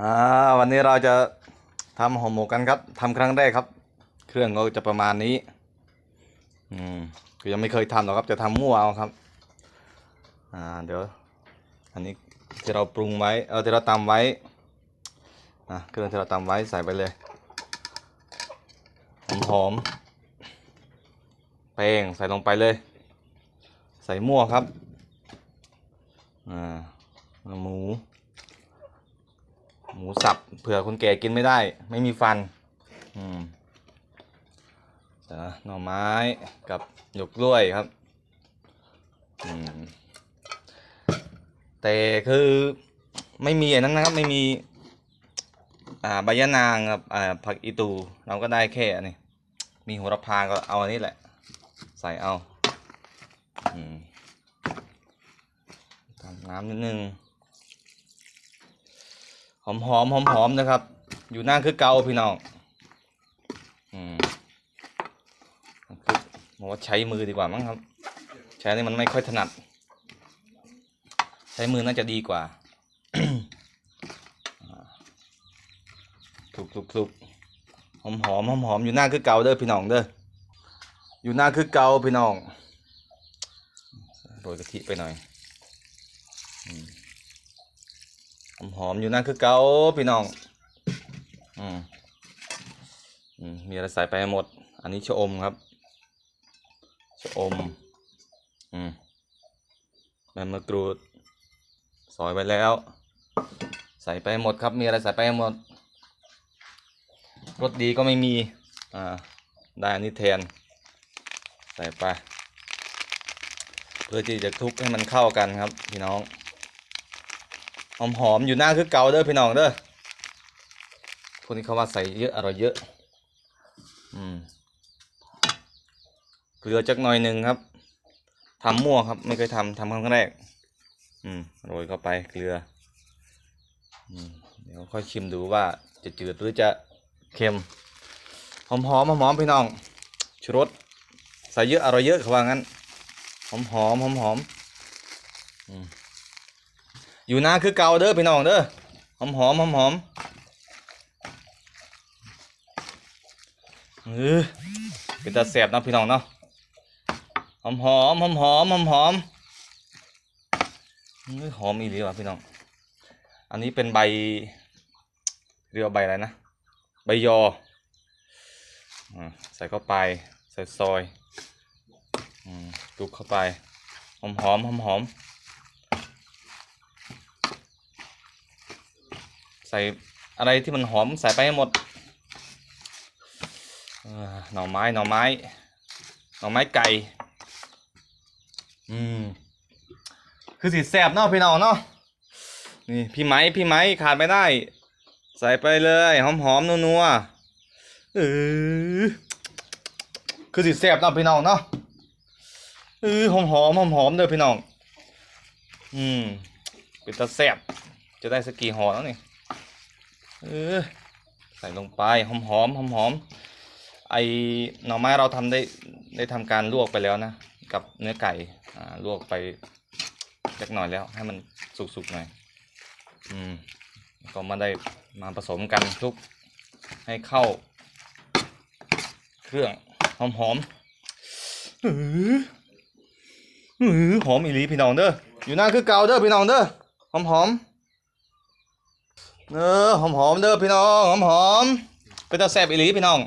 อ่าวันนี้เราจะทำห่อหมกกันครับทำครั้งแรกครับ เครื่องก็จะประมาณนี้ อืมคือยังไม่เคยทำหรอกครับ จะทำมั่วเอาครับ อ่าเดี๋ยว อันนี้ที่เราปรุงไว้ เออที่เราตำไว้อะเครื่องที่เราตำไว้ใส่ไปเลยหอมหอมแป้งใส่ลงไปเลย ใส่มั่วครับ อ่าหมูหมู สับเผื่อคนแก่กินไม่ได้ ไม่มีฟัน อืมนะหน่อไม้กับหยกกล้วยครับอืมแต่คือไม่มีอันนั้นนะครับ ไม่มี อ่าใบยะนางกับอ่าผักอีตู เราก็ได้แค่อันนี้มีโหระพาก็เอาอันนี้แหละ ใส่เอาอืมทำน้ำนิดนึง หอมหอมหอมหอมนะครับ อยู่หน้าคือเกาพี่น้องอืมคือผมว่าใช้มือดีกว่ามั้งครับ ใช้นี่มันไม่ค่อยถนัด ใช้มือน่าจะดีกว่าถูกถูกถูกหอมหอมหอมหอมอยู่หน้าคือเกาเด้อพี่น้องเด้ออยู่หน้าคือเกาพี่น้องโรยกะทิไปหน่อย หอมหอมอยู่นั่นคือเกาพี่น้องอืมอืมมีอะไรใส่ไปหมด อันนี้ชะอมครับ ชะอม อืมใบมะกรูด ซอยไปแล้ว ใส่ไปหมดครับ มีอะไรใส่ไปหมด รสดีก็ไม่มี อ่า ได้อันนี้แทน ใส่ไป เพื่อที่จะคลุกให้มันเข้ากันครับ พี่น้อง หอมหอมๆอยู่หน้าคือเกาเด้อพี่น้องเด้อพวกนี้เขาว่าใส่เยอะอร่อยเยอะ อืมเกลือจักหน่อยหนึ่งครับทำมั่วครับ ไม่เคยทำทำครั้งแรก อืมโรยเข้าไปเกลืออืมเดี๋ยวค่อยชิมดูว่าจะจืดหรือจะเค็มหอมหอมหอมๆพี่น้องชูรสใส่เยอะอร่อยเยอะเขาว่างั้นหอมหอมหอมหอมๆอืม อยู่นาคือเก่าเด้อพี่น้องเด้อหอมหอมหอมหอมเออเป็นตาแสบนะพี่น้องเนาะหอมหอมหอมหอมหอมหอมหอมอีหลีว่ะพี่น้อง อันนี้เป็นใบเรียกว่าใบอะไรนะ ใบยอใส่เข้าไป ใส่ซอยจุกเข้าไป หอมหอมหอมหอม ส่อะไรที่มันหอมใส่ไปให้หมดหน่อไม้หน่อไม้หน่อไม้ไก่อืมคือสีแสบเนาะพี่น้องเนาะนี่พี่ไม้พี่ไม้ขาดไม่ได้ ใส่ไปเลยหอมหอมนัวๆเออคือสีแสบเนาะพี่น้องเนาะเออหอมหอมหอมหอมเด้อพี่น้องอืมเป็นตาแสบจะได้สกีหอแล้วนี่ เออใส่ลงไปหอมหอมหอมหอมๆไอหน่อไม้เราทำได้ได้ทำการลวกไปแล้วนะ กับเนื้อไก่อ่าลวกไปเล็กหน่อยแล้ว ให้มันสุกๆหน่อยอืมก็มาได้มาผสมกันคลุกให้เข้า เครื่องหอมหอมๆอื้ออหอมอีหลีพี่น้องเด้ออยู่หน้าคือเก่าเด้อพี่น้องเด้อหอมหอมๆ เออหอมหอมๆเด้อพี่น้องหอมหอมๆเป็นตาแซ่บอีหลีพี่น้อง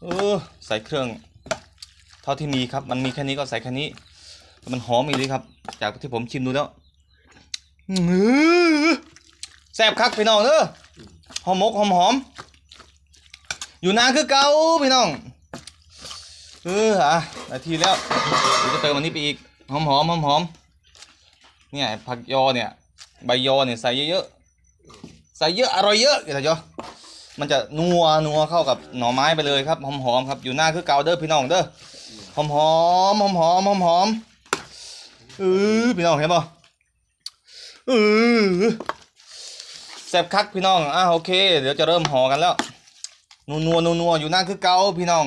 เออใส่เครื่องเท่าที่มีครับ มันมีแค่นี้ก็ใส่แค่นี้ มันหอมอีหลีครับ จากที่ผมชิมดูแล้วแซ่บคักพี่น้องเด้อหอมมกหอมหอมอยู่นานคือเก่าพี่น้องเอออะนาทีแล้วเดี๋ยวจะเติมอันนี้ไปอีกหอมหอมหอมหอมเนี่ยผักยอเนี่ย ใบยอเนี่ยใส่เยอะๆ ส่เยอะอร่อยเยอะเดี๋ยวเดี๋ยวมันจะนัวนัวเข้ากับหน่อไม้ไปเลยครับหอมหอมๆครับอยู่หน้าคือเกาเด้อพี่น้องเด้อหอมหอมหอมหอมหอมหอมเออพี่น้องเห็นป่ะเออแซ่บคักพี่น้องอะโอเค เดี๋ยวจะเริ่มห่อกันแล้วนัวนัวนัวนัวอยู่หน้าคือเกาพี่น้อง